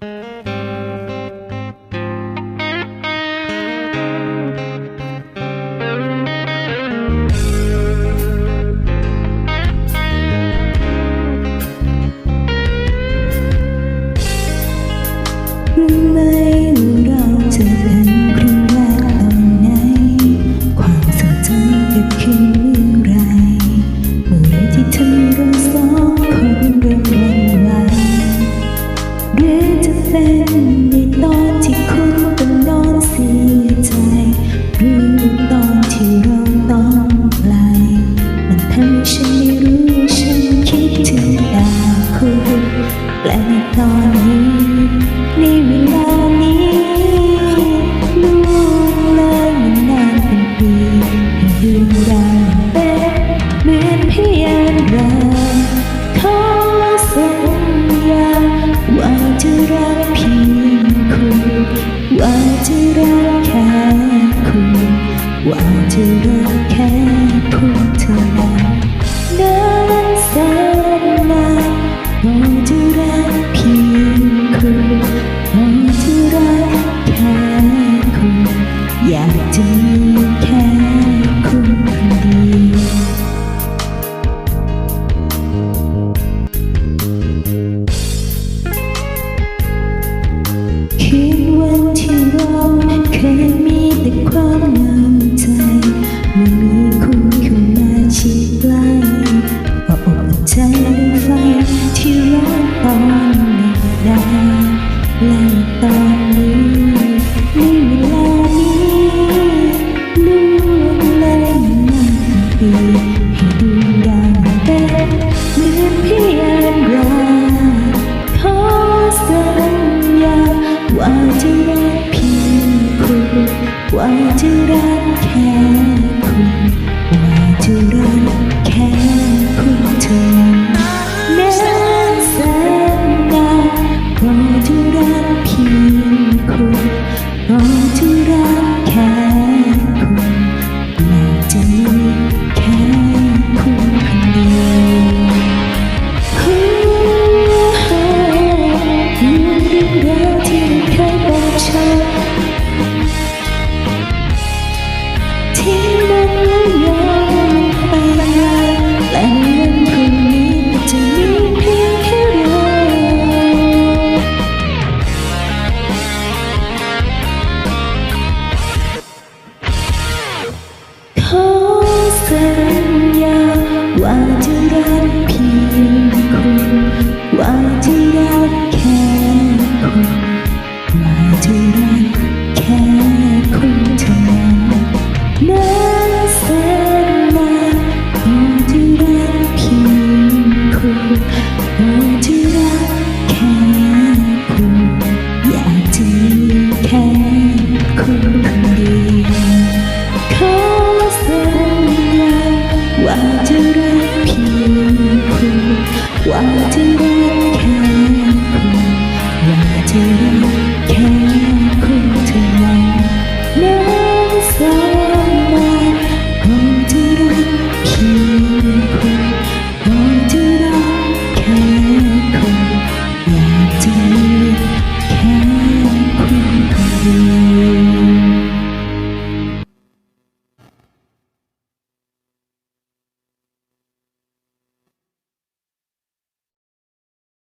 mây mù đau trở thành และตอนนี้ในเวลานี้ลูกเลยมันนานเป็นปีให้ดูดังเป็นเหมือนเพียงรักขอสัญญาว่าจะรักเพียงคุณว่าจะรักแค่คุณว่าจะรักแค่พวกเธอ ว่าจะรักแค่ ที่มันยังไปแต่งินคงมีจะมี 忘记了。